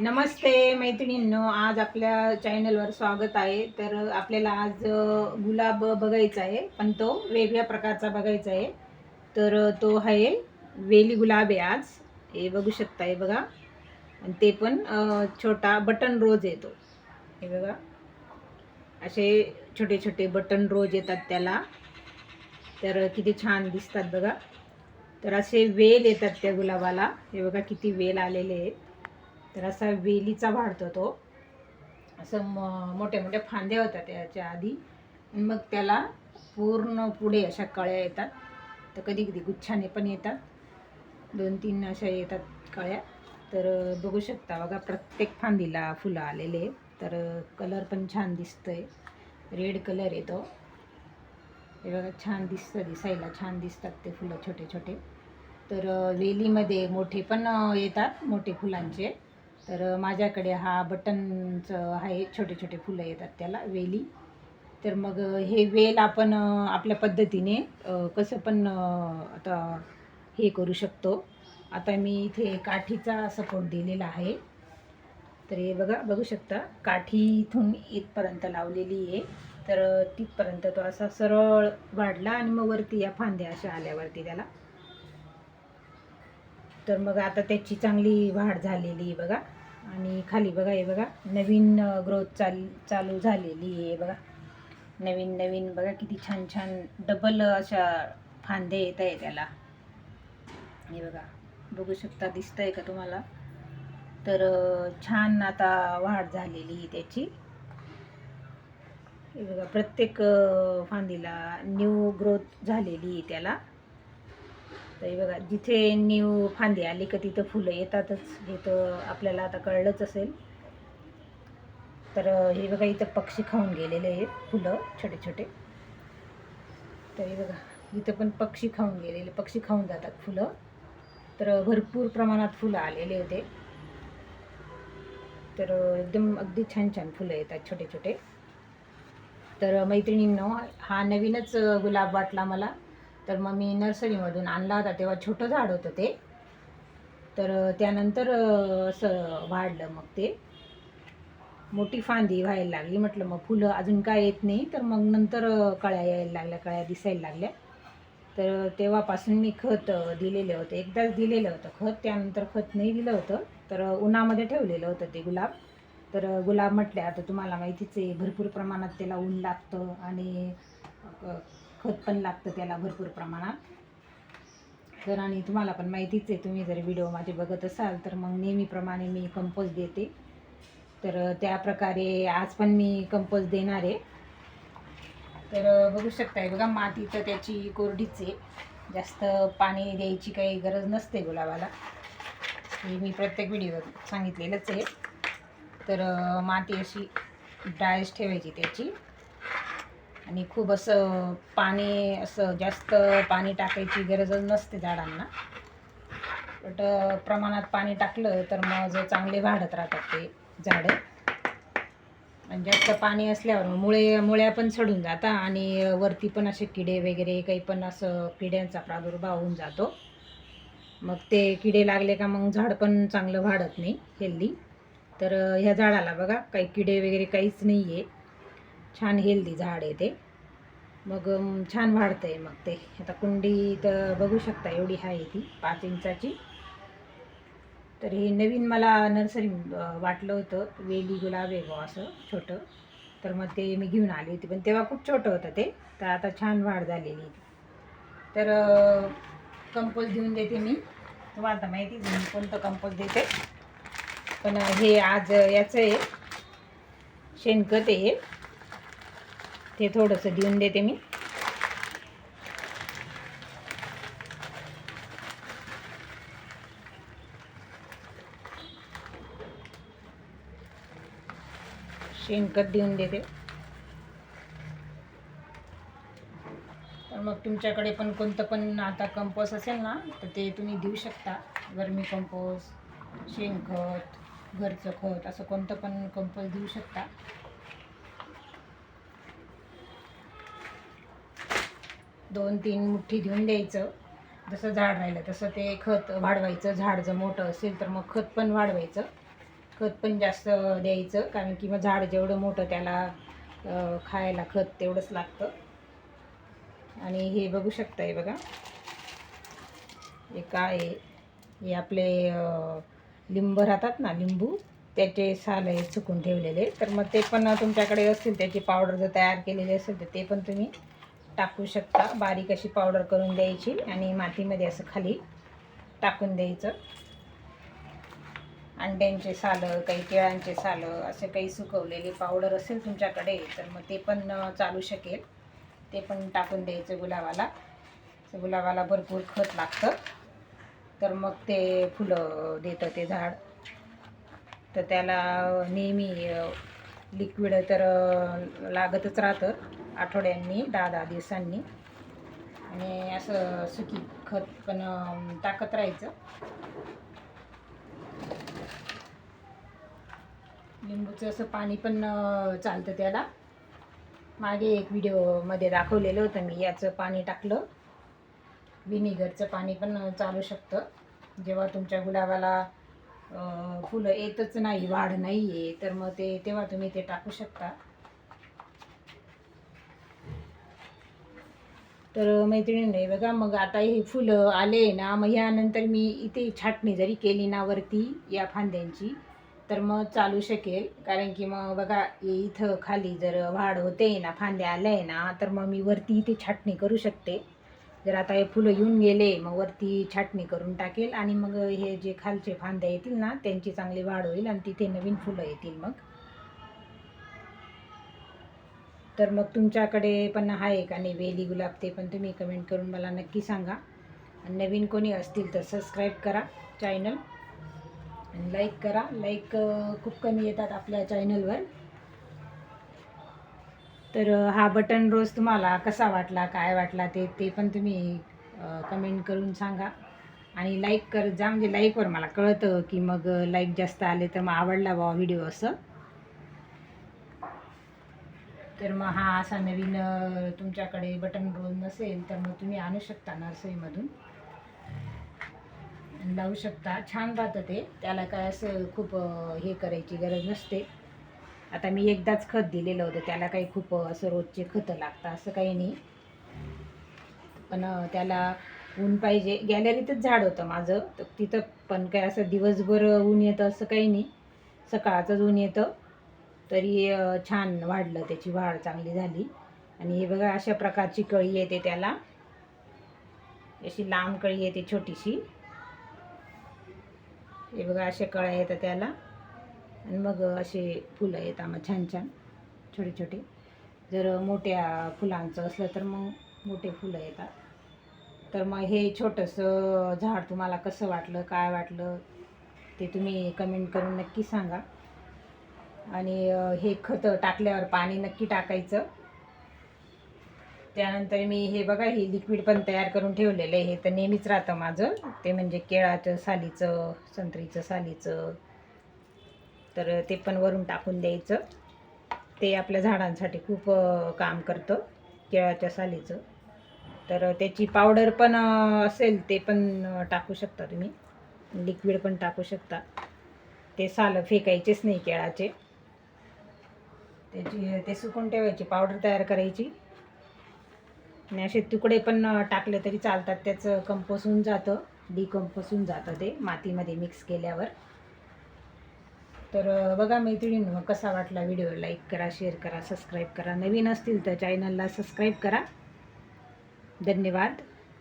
नमस्ते मैत्रिणींनो आज आपल्या चॅनलवर स्वागत आहे. तर आपल्याला आज गुलाब बघायचा आहे पण तो वेगळ्या प्रकारचा बघायचा आहे. तर तो आहे वेली गुलाब आहे आज. हे बघू शकता हे बघा. आणि ते पण छोटा बटन रोज येतो हे बघा. असे छोटे छोटे बटन रोज येतात त्याला. तर किती छान दिसतात बघा. तर असे वेल येतात त्या गुलाबाला. हे बघा किती वेल आलेले आहेत. तर असा वेलीचा वाढतो तो. असं म मोठ्या मोठ्या फांद्या होत्या त्याच्या आधी. मग त्याला पूर्ण पुढे अशा कळ्या येतात. तर कधी कधी गुच्छाने पण येतात. दोन तीन अशा येतात कळ्या. तर बघू शकता बघा प्रत्येक फांदीला फुलं आलेले तर कलर पण छान दिसतंय. रेड कलर येतो. हे बघा छान दिसतं दिसायला छान दिसतात ते फुलं छोटे छोटे. तर वेलीमध्ये मोठे पण येतात मोठे फुलांचे. तर माझ्याकडे हा बटनचं आहे छोटे छोटे फुलं येतात त्याला वेली. तर मग हे वेल आपण आपल्या पद्धतीने कसं पण आता हे करू शकतो. आता मी इथे काठीचा सपोर्ट दिलेला आहे. तर हे बघा बघू शकता काठी इथून इथपर्यंत लावलेली आहे. तर तिथपर्यंत तो असा सरळ वाढला आणि मग वरती या फांद्या अशा आल्यावरती त्याला. तर मग आता त्याची चांगली वाढ झालेली आहे बघा. आणि खाली बघा हे बघा नवीन ग्रोथ चाल चालू झालेली आहे बघा. नवीन नवीन बघा किती छान छान डबल अशा फांदे येत आहे त्याला. हे बघा बघू शकता दिसतंय का तुम्हाला? तर छान आता वाढ झालेली आहे त्याची. हे बघा प्रत्येक फांदीला न्यू ग्रोथ झालेली आहे त्याला. तर हे बघा जिथे न्यू फांदी आली का तिथं फुलं येतातच. हे तर आपल्याला आता कळलंच असेल. तर हे बघा इथं पक्षी खाऊन गेलेले आहेत फुलं छोटे छोटे तर हे बघा इथं पण पक्षी खाऊन गेलेले पक्षी खाऊन जातात फुलं. तर भरपूर प्रमाणात फुलं आलेले होते. तर एकदम अगदी छान छान फुलं येतात छोटे छोटे तर मैत्रिणींनो हा नवीनच गुलाब वाटला मला. तर मग मी नर्सरीमधून आणला होता तेव्हा छोटं झाड होतं ते. तर त्यानंतर असं वाढलं मग ते. मोठी फांदी व्हायला लागली म्हटलं मग फुलं अजून काय येत नाही तर मग नंतर कळ्या यायला लागल्या कळ्या दिसायला लागल्या. तर तेव्हापासून मी खत दिलेले होते. एकदाच दिलेलं होतं खत त्यानंतर खत नाही दिलं होतं. तर उन्हामध्ये ठेवलेलं होतं ते गुलाब. तर गुलाब म्हटले आता तुम्हाला माहितीच आहे भरपूर प्रमाणात त्याला ऊन लागतं आणि खत पण लागतं त्याला भरपूर प्रमाणात. तर आणि तुम्हाला पण माहितीच आहे तुम्ही जर व्हिडिओ माझे बघत असाल तर मग नेहमीप्रमाणे मी कंपोज देते. तर त्या प्रकारे आज पण मी कंपोज देणार आहे. तर बघू शकताय बघा माती तर त्याची कोरडीच आहे. जास्त पाणी द्यायची काही गरज नसते गुलाबाला. हे मी प्रत्येक व्हिडिओत सांगितलेलंच आहे. तर माती अशी डायस ठेवायची त्याची. आणि खूप असं पाणी असं जास्त पाणी टाकायची गरजच नसते झाडांना. बट प्रमाणात पाणी टाकलं तर मग जे चांगले वाढत राहतात ते झाडं. आणि जास्त पाणी असल्यावर मुळे मुळ्या पण सडून जातात आणि वरती पण असे किडे वगैरे काही पण असं किड्यांचा प्रादुर्भाव होऊन जातो. मग ते किडे लागले का मग झाड पण चांगलं वाढत नाही हेल्दी. तर ह्या झाडाला बघा काही किडे वगैरे काहीच नाही आहे छान हेल्दी झाड आहे ते. मग छान वाढतं आहे मग ते. आता कुंडी तर बघू शकता एवढी आहे ती पाच इंचाची. तर हे नवीन मला नर्सरी वाटलं होतं वेली गुलाब आहे बुवा असं छोटं. तर मग ते मी घेऊन आली होती पण तेव्हा खूप छोटं होतं ते. तर आता छान वाढ झालेली तर कंपोज देऊन देते मी. तुम्हाला आता माहिती आहे मी कोणतं कंपोज देते. पण हे आज याचं आहे. शेणखत आहे ते थोडंसं देऊन देते मी. शेणखत देऊन देते. तर मग तुमच्याकडे पण कोणतं पण आता कंपोस्ट असेल ना तर ते तुम्ही देऊ शकता. गर्मी कंपोस्ट शेणखत घरचं खत असं कोणतं पण कंपोस्ट देऊ शकता. दोन तीन मुठ्ठी देऊन द्यायचं. जसं झाड राहिलं तसं ते खत वाढवायचं. झाड जर मोठं असेल तर मग खत पण वाढवायचं. खत पण जास्त द्यायचं कारण की मग झाड जेवढं मोठं त्याला खायला खत तेवढंच लागतं. आणि हे बघू शकता हे बघा. हे काय आहे? हे आपले लिंब राहतात ना लिंबू त्याचे साल आहे सुकून ठेवलेले. तर मग ते पण तुमच्याकडे असतील त्याची पावडर जर तयार केलेली असेल तर ते पण तुम्ही टाकू शकता. बारीक अशी पावडर करून द्यायची आणि मातीमध्ये असं खाली टाकून द्यायचं. अंड्यांचे सालं काही केळांचे सालं असे काही सुकवलेली पावडर असेल तुमच्याकडे तर मग ते पण चालू शकेल. ते पण टाकून द्यायचं गुलाबाला. गुलाबाला भरपूर खत लागतं. तर मग ते फुलं देतं ते झाड. तर त्याला नेहमी लिक्विड तर लागतच राहतं. आठवड्यांनी दहा दहा दिवसांनी. आणि असं सुकी खत पण टाकत राहायचं. लिंबूचं असं पाणी पण चालतं त्याला. मागे एक व्हिडिओमध्ये दाखवलेलं होतं मी याचं पाणी टाकलं. विनिगरचं पाणी पण चालू शकतं. जेव्हा तुमच्या गुलाबाला फुलं येतच नाही वाढ नाही आहे तर मग ते तेव्हा तुम्ही ते टाकू शकता. तर मैत्रिणींनी बघा मग आता हे फुलं आले ना मग ह्यानंतर मी इथे छाटणी जरी केली ना वरती या फांद्यांची तर मग चालू शकेल. कारण की मग बघा इथं खाली जर वाढ होते ना फांद्या आल्या आहे ना तर मग मी वरती इथे छाटणी करू शकते. जर आता हे फुलं येऊन गेले मग वरती छाटणी करून टाकेल आणि मग हे जे खालचे फांद्या येतील ना त्यांची चांगली वाढ होईल आणि तिथे नवीन फुलं येतील मग. तर मग तुमच्याकडे पण आहे का नाही वेली गुलाब? ते पण तुम्ही कमेंट करून मला नक्की सांगा. आणि नवीन कोणी असतील तर सबस्क्राईब करा चॅनल आणि लाईक करा. लाईक खूप कमी येतात आपल्या चॅनलवर तर हा बटन रोज तुम्हाला कसा वाटला काय वाटला ते ते पण तुम्ही कमेंट करून सांगा. आणि लाईक कर जा म्हणजे लाईकवर मला कळतं की मग लाईक जास्त आले तर मग आवडला बा व्हिडिओ असं. तर मग हा असा नवीन तुमच्याकडे बटन रोल नसेल तर मग तुम्ही आणू शकता नर्सरीमधून. लावू शकता. छान राहतं ते. त्याला काय असं खूप हे करायची गरज नसते. आता मी एकदाच खत दिलेलं होतं. त्याला काही खूप असं रोजचे खतं लागतं असं काही नाही. पण त्याला ऊन पाहिजे. गॅलरीतच झाड होतं माझं. तर तिथं पण काय असं दिवसभर ऊन येतं असं काही नाही. सकाळचंच ऊन येतं. तरी छान वाढलं त्याची वाढ चांगली झाली. आणि हे बघा अशा प्रकारची कळी येते त्याला. अशी लांब कळी येते छोटीशी. हे बघा अशा कळ्या येतात त्याला. आणि मग असे फुलं येतात मग छान छान. छोटे छोटे. जर मोठ्या फुलांचं असलं तर मग मोठे फुलं येतात. तर मग हे छोटंसं झाड तुम्हाला कसं वाटलं काय वाटलं ते तुम्ही कमेंट करून नक्की सांगा. आणि हे खतं टाकल्यावर पाणी नक्की टाकायचं. त्यानंतर मी हे बघा हे लिक्विड पण तयार करून ठेवलेलं आहे. हे तर नेहमीच राहतं माझं. ते म्हणजे केळाचं सालीचं संत्रीचं सालीचं. तर ते पण वरून टाकून द्यायचं. ते आपल्या झाडांसाठी खूप काम करतं केळाच्या सालीचं. तर त्याची पावडर पण असेल ते पण टाकू शकता तुम्ही. लिक्विड पण टाकू शकता. ते सालं फेकायचेच नाही केळाचे. त्याची ते सुकून ठेवायची पावडर तयार करायची. आणि असे तुकडे पण टाकले तरी चालतात. त्याचं कंपोस होऊन जातं. डिकंपोस होऊन जातं ते मातीमध्ये मिक्स केल्यावर. तर बघा मैत्रिणींनो कसा वाटला व्हिडिओ लाईक करा शेअर करा सबस्क्राईब करा. नवीन असतील तर चॅनलला सबस्क्राईब करा. धन्यवाद.